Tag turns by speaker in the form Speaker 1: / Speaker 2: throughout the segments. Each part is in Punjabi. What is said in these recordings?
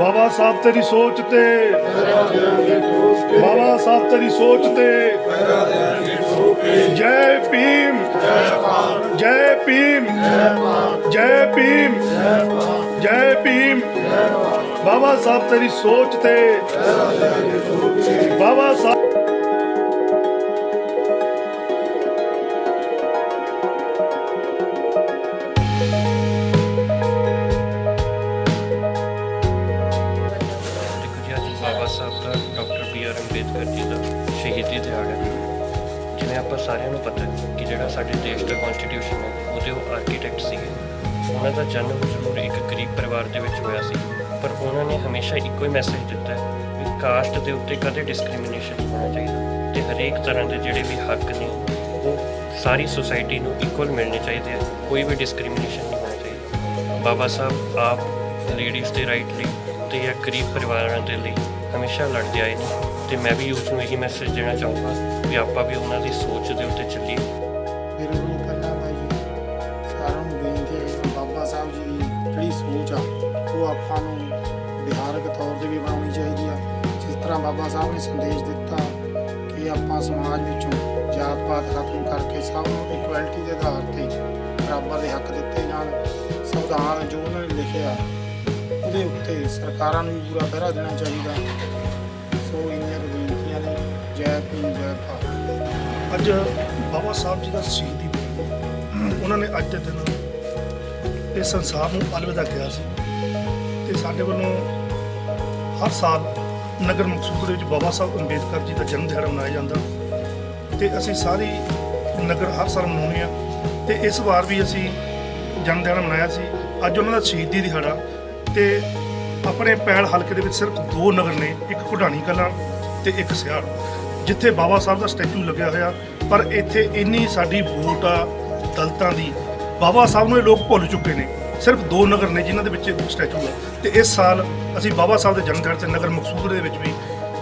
Speaker 1: ਬਾਬਾ ਸਾਹਿਬ ਤੇਰੀ ਸੋਚ ਤੇ। ਬਾਬਾ ਸਾਹਿਬ ਤੇਰੀ ਸੋਚ ਤੇ। ਜੈ ਭੀਮ। ਜੈ ਭੀਮ। ਜੈ ਭੀਮ। ਬਾਬਾ ਸਾਹਿਬ, ਤੇਰੀ ਸੋਚ ਤੇ। ਬਾਬਾ ਸਾਹਿਬ।
Speaker 2: ਅੱਜ ਬਾਬਾ ਸਾਹਿਬ ਦਾ doctor B R Ambedkar ji ਦਾ ਸ਼ਹੀਦੀ ਦਿਹਾੜਾ ਹੈ। ਜਿਵੇਂ ਆਪਾਂ ਸਾਰਿਆਂ ਨੂੰ ਪਤਾ ਕਿ ਜਿਹੜਾ ਸਾਡੇ ਦੇਸ਼ ਦਾ ਕਨਸਟੀਟਿਊਸ਼ਨ ਹੈ, ਉਹਦੇ ਉਹ ਆਰਕੀਟੈਕਟ ਸੀਗੇ। ਉਹਨਾਂ ਦਾ ਜਨਮ ਜ਼ਰੂਰ ਇੱਕ ਗਰੀਬ ਪਰਿਵਾਰ ਦੇ ਵਿੱਚ ਹੋਇਆ ਸੀ, ਪਰ ਉਹਨਾਂ ਨੇ ਹਮੇਸ਼ਾ ਇੱਕੋ ਹੀ ਮੈਸੇਜ ਦਿੱਤਾ ਵੀ ਕਾਸਟ ਦੇ ਉੱਤੇ ਕਦੇ ਡਿਸਕ੍ਰਿਮੀਨੇਸ਼ਨ ਨਹੀਂ ਹੋਣਾ ਚਾਹੀਦਾ ਤੇ ਹਰੇਕ ਤਰ੍ਹਾਂ ਦੇ ਜਿਹੜੇ ਵੀ ਹੱਕ ਨੇ, ਉਹ ਸਾਰੀ ਸੁਸਾਇਟੀ ਨੂੰ ਇਕੁਅਲ ਮਿਲਣੇ ਚਾਹੀਦੇ ਆ, ਕੋਈ ਵੀ ਡਿਸਕ੍ਰਿਮੀਨੇਸ਼ਨ ਨਹੀਂ ਹੋਣਾ ਚਾਹੀਦਾ। ਬਾਬਾ ਸਾਹਿਬ, ਆਪ ਲੇਡੀਜ਼ ਦੇ ਰਾਈਟ ਲਈ ਤੇ ਜਾਂ ਗਰੀਬ ਪਰਿਵਾਰਾਂ ਦੇ ਲਈ ਹਮੇਸ਼ਾ ਲੜਦੇ ਆਏ ਨੇ ਤੇ ਮੈਂ ਵੀ ਉਸ ਨੂੰ ਇਹੀ ਮੈਸੇਜ ਦੇਣਾ ਚਾਹੂੰਗਾ ਵੀ ਆਪਾਂ ਵੀ ਉਹਨਾਂ ਦੀ ਸੋਚ ਦੇ ਉੱਤੇ ਚੱਲੀਏ।
Speaker 3: ਤਰ੍ਹਾਂ ਬਾਬਾ ਸਾਹਿਬ ਨੇ ਸੰਦੇਸ਼ ਦਿੱਤਾ ਕਿ ਆਪਾਂ ਸਮਾਜ ਵਿੱਚੋਂ ਜਾਤ ਪਾਤ ਖਤਮ ਕਰਕੇ ਸਭ ਨੂੰ ਇਕੁਐਲਿਟੀ ਦੇ ਆਧਾਰ ਤੇ ਬਰਾਬਰ ਦੇ ਹੱਕ ਦਿੱਤੇ ਜਾਣ। ਸੰਵਿਧਾਨ ਜੋ ਉਹਨਾਂ ਨੇ ਲਿਖਿਆ, ਉਹਦੇ ਉੱਤੇ ਸਰਕਾਰਾਂ ਨੂੰ ਵੀ ਪੂਰਾ ਪਹਿਰਾ ਦੇਣਾ ਚਾਹੀਦਾ। ਸੋ ਇੰਨੀਆਂ ਕੁ ਬੇਨਤੀਆਂ ਨੇ। ਜੈ ਭੀਮ, ਜੈ ਭਾਰਤ।
Speaker 1: ਅੱਜ ਬਾਬਾ ਸਾਹਿਬ ਜੀ ਦਾ ਸ਼ਹੀਦੀ ਦਿਨ ਉਹਨਾਂ ਨੇ ਅੱਜ ਦੇ ਦਿਨ ਇਸ ਸੰਸਾਰ ਨੂੰ ਅਲਵਿਦਾ ਕਿਹਾ ਸੀ। ਤੇ ਸਾਡੇ ਵੱਲੋਂ ਹਰ ਸਾਲ ਨਗਰ ਮਕਸੂਦ ਦੇ ਵਿੱਚ ਬਾਬਾ ਸਾਹਿਬ ਅੰਬੇਦਕਰ ਜੀ ਦਾ ਜਨਮ ਦਿਹਾੜਾ ਮਨਾਇਆ ਜਾਂਦਾ। ਤੇ ਅਸੀਂ ਸਾਰੀ ਨਗਰ ਹਰ ਸਾਲ ਮਨਾਉਂਦੇ ਆ ਤੇ ਇਸ ਵਾਰ ਵੀ ਅਸੀਂ ਜਨਮ ਦਿਹਾੜਾ ਮਨਾਇਆ ਸੀ। ਅੱਜ ਉਹਨਾਂ ਦਾ ਸ਼ਹੀਦੀ ਦਿਹਾੜਾ। ਤੇ ਆਪਣੇ ਪੈਲ ਹਲਕੇ ਦੇ ਵਿੱਚ ਸਿਰਫ ਦੋ ਨਗਰ ਨੇ, ਇੱਕ ਘੁਡਾਣੀ ਕਲਾਂ ਤੇ ਇੱਕ ਸਿਆੜ ਜਿੱਥੇ ਬਾਬਾ ਸਾਹਿਬ ਦਾ ਸਟੈਚੂ ਲੱਗਿਆ ਹੋਇਆ। ਪਰ ਇੱਥੇ ਇੰਨੀ ਸਾਡੀ ਵੋਟ ਆ, ਦਲਤਾਂ ਦੀ। ਬਾਬਾ ਸਾਹਿਬ ਨੂੰ ਇਹ ਲੋਕ ਭੁੱਲ ਚੁੱਕੇ ਨੇ। ਸਿਰਫ ਦੋ ਨਗਰ ਨੇ ਜਿਨ੍ਹਾਂ ਦੇ ਵਿੱਚ ਸਟੈਚੂ ਆ ਤੇ ਇਸ ਸਾਲ ਅਸੀਂ ਬਾਬਾ ਸਾਹਿਬ ਦੇ ਜਨਮ ਦਿਹਾੜੇ ਤੇ ਨਗਰ ਮਕਸੂਦ ਦੇ ਵਿੱਚ ਵੀ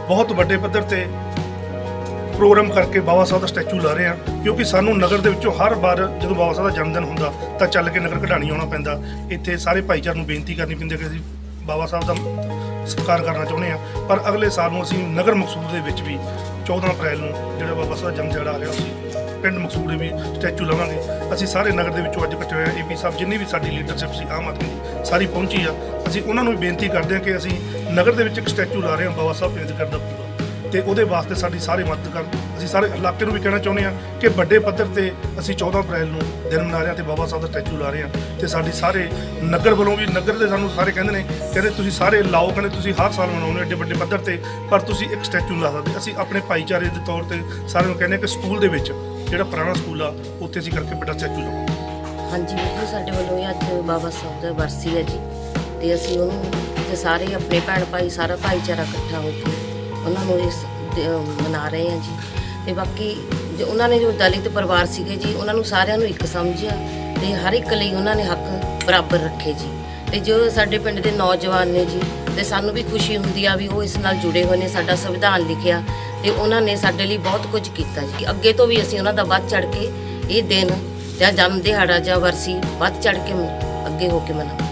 Speaker 1: ਬਹੁਤ ਵੱਡੇ ਪੱਧਰ ਤੇ ਪ੍ਰੋਗਰਾਮ ਕਰਕੇ ਬਾਬਾ ਸਾਹਿਬ ਦਾ ਸਟੈਚੂ ਲਾ ਰਹੇ ਆ ਕਿਉਂਕਿ ਸਾਨੂੰ ਨਗਰ ਦੇ ਵਿੱਚੋਂ ਹਰ ਵਾਰ ਜਦੋਂ ਬਾਬਾ ਸਾਹਿਬ ਦਾ ਜਨਮ ਦਿਨ ਹੁੰਦਾ, ਤਾਂ ਚੱਲ ਕੇ ਨਗਰ ਕਢਾਣੀ ਆਉਣਾ ਪੈਂਦਾ। ਇੱਥੇ ਸਾਰੇ ਭਾਈਚਾਰੇ ਨੂੰ ਬੇਨਤੀ ਕਰਨੀ ਪੈਂਦੀ ਹੈ ਕਿ ਅਸੀਂ ਬਾਬਾ ਸਾਹਿਬ ਦਾ ਸਤਿਕਾਰ ਕਰਨਾ ਚਾਹੁੰਦੇ ਆ ਪਰ ਅਗਲੇ ਸਾਲ ਨੂੰ ਅਸੀਂ ਨਗਰ ਮਕਸੂਦ ਦੇ ਵਿੱਚ ਵੀ 14 ਅਪ੍ਰੈਲ ਨੂੰ ਜਿਹੜਾ ਬਾਬਾ ਸਾਹਿਬ ਦਾ ਜਨਮ ਦਿਹਾੜਾ ਆ ਰਿਹਾ, ਅਸੀਂ ਪਿੰਡ ਮਕਸੂਦ ਦੇ ਵੀ ਸਟੈਚੂ ਲਾਵਾਂਗੇ। ਅਸੀਂ ਸਾਰੇ ਨਗਰ ਦੇ ਵਿੱਚੋਂ ਅੱਜ ਇਕੱਠੇ ਹੋਏ ਏਪੀ ਸਾਹਿਬ, ਜਿੰਨੀ ਵੀ ਸਾਡੀ ਲੀਡਰਸ਼ਿਪ ਸੀ, ਆਮ ਆਦਮੀ ਦੀ ਸਾਰੀ ਪਹੁੰਚੀ ਆ। ਅਸੀਂ ਉਹਨਾਂ ਨੂੰ ਵੀ ਬੇਨਤੀ ਕਰਦੇ ਹਾਂ ਕਿ ਅਸੀਂ ਨਗਰ ਦੇ ਵਿੱਚ ਇੱਕ ਸਟੈਚੂ ਲਾ ਰਹੇ ਹਾਂ, ਬਾਬਾ ਸਾਹਿਬ ਅੰਬੇਦਕਰ ਦਾ ਪੂਰਾ। ਤੇ ਉਹਦੇ ਵਾਸਤੇ ਸਾਡੀ ਸਾਰੇ ਮਦਦ ਕਰਨ। ਅਸੀਂ ਸਾਰੇ ਇਲਾਕੇ ਨੂੰ ਵੀ ਕਹਿਣਾ ਚਾਹੁੰਦੇ ਹਾਂ ਕਿ ਵੱਡੇ ਪੱਧਰ ਤੇ ਅਸੀਂ 14 ਅਪ੍ਰੈਲ ਨੂੰ ਦਿਨ ਮਨਾ ਰਹੇ ਹਾਂ ਤੇ ਬਾਬਾ ਸਾਹਿਬ ਦਾ ਸਟੈਚੂ ਲਾ ਰਹੇ ਹਾਂ। ਤੇ ਸਾਡੀ ਸਾਰੇ ਨਗਰ ਵੱਲੋਂ ਵੀ, ਨਗਰ ਦੇ ਸਾਨੂੰ ਸਾਰੇ ਕਹਿੰਦੇ ਨੇ, ਕਹਿੰਦੇ ਤੁਸੀਂ ਸਾਰੇ ਲਾਓ, ਕਹਿੰਦੇ ਤੁਸੀਂ ਹਰ ਸਾਲ ਮਨਾਉਂਦੇ ਹੋ ਏਡੇ ਵੱਡੇ ਪੱਧਰ ਤੇ, ਪਰ ਤੁਸੀਂ ਇੱਕ ਸਟੈਚੂ ਲਾ ਸਕਦੇ ਅਸੀਂ ਆਪਣੇ ਭਾਈਚਾਰੇ ਦੇ ਤੌਰ ਤੇ ਸਾਰਿਆਂ ਨੂੰ ਕਹਿੰਦੇ ਹਾਂ ਕਿ ਸਕੂਲ ਦੇ ਵਿੱਚ ਜਿਹੜਾ ਪੁਰਾਣਾ ਸਕੂਲ ਆ, ਉੱਥੇ ਅਸੀਂ ਕਰਕੇ ਵੱਡਾ ਸਟੈਚੂ ਲਾਵਾਂਗੇ।
Speaker 4: ਹਾਂਜੀ ਵੀਰ ਜੀ, ਸਾਡੇ ਵੱਲੋਂ ਇਹ ਅੱਜ ਬਾਬਾ ਸਾਹਿਬ ਦਾ ਵਰਸੀ ਹੈ ਜੀ। ਤੇ ਅਸੀਂ ਉਹਨੂੰ ਤੇ ਸਾਰੇ ਆਪਣੇ ਭੈਣ ਭਾਈ, ਸਾਰਾ ਭਾਈਚਾਰਾ ਇਕੱਠਾ ਹੋ ਕੇ ਉਹਨਾਂ ਨੂੰ ਇਸ ਦੇ- ਮਨਾ ਰਹੇ ਹਾਂ ਜੀ। ਤੇ ਬਾਕੀ ਜੋ ਉਹਨਾਂ ਨੇ ਜੋ ਦਲਿਤ ਪਰਿਵਾਰ ਸੀਗੇ ਜੀ, ਉਹਨਾਂ ਨੂੰ ਸਾਰਿਆਂ ਨੂੰ ਇੱਕ ਸਮਝਿਆ ਤੇ ਹਰ ਇੱਕ ਲਈ ਉਹਨਾਂ ਨੇ ਹੱਕ ਬਰਾਬਰ ਰੱਖੇ ਜੀ। ਤੇ ਜੋ ਸਾਡੇ ਪਿੰਡ ਦੇ ਨੌਜਵਾਨ ਨੇ ਜੀ ਤੇ ਸਾਨੂੰ ਵੀ ਖੁਸ਼ੀ ਹੁੰਦੀ ਆ ਵੀ ਉਹ ਇਸ ਨਾਲ ਜੁੜੇ ਹੋਏ ਨੇ, ਸਾਡਾ ਸੰਵਿਧਾਨ ਲਿਖਿਆ ਤੇ ਉਹਨਾਂ ਨੇ ਸਾਡੇ ਲਈ ਬਹੁਤ ਕੁਝ ਕੀਤਾ ਜੀ। ਅੱਗੇ ਤੋਂ ਵੀ ਅਸੀਂ ਉਹਨਾਂ ਦਾ ਵੱਧ ਚੜ ਕੇ ਇਹ ਦਿਨ ਜਾਂ ਜਨਮ ਦਿਹਾੜਾ ਜਾਂ ਵਰਸੀ ਵੱਧ ਚੜ ਕੇ ਅੱਗੇ ਹੋ ਕੇ ਮਨਾਵਾਂਗੇ।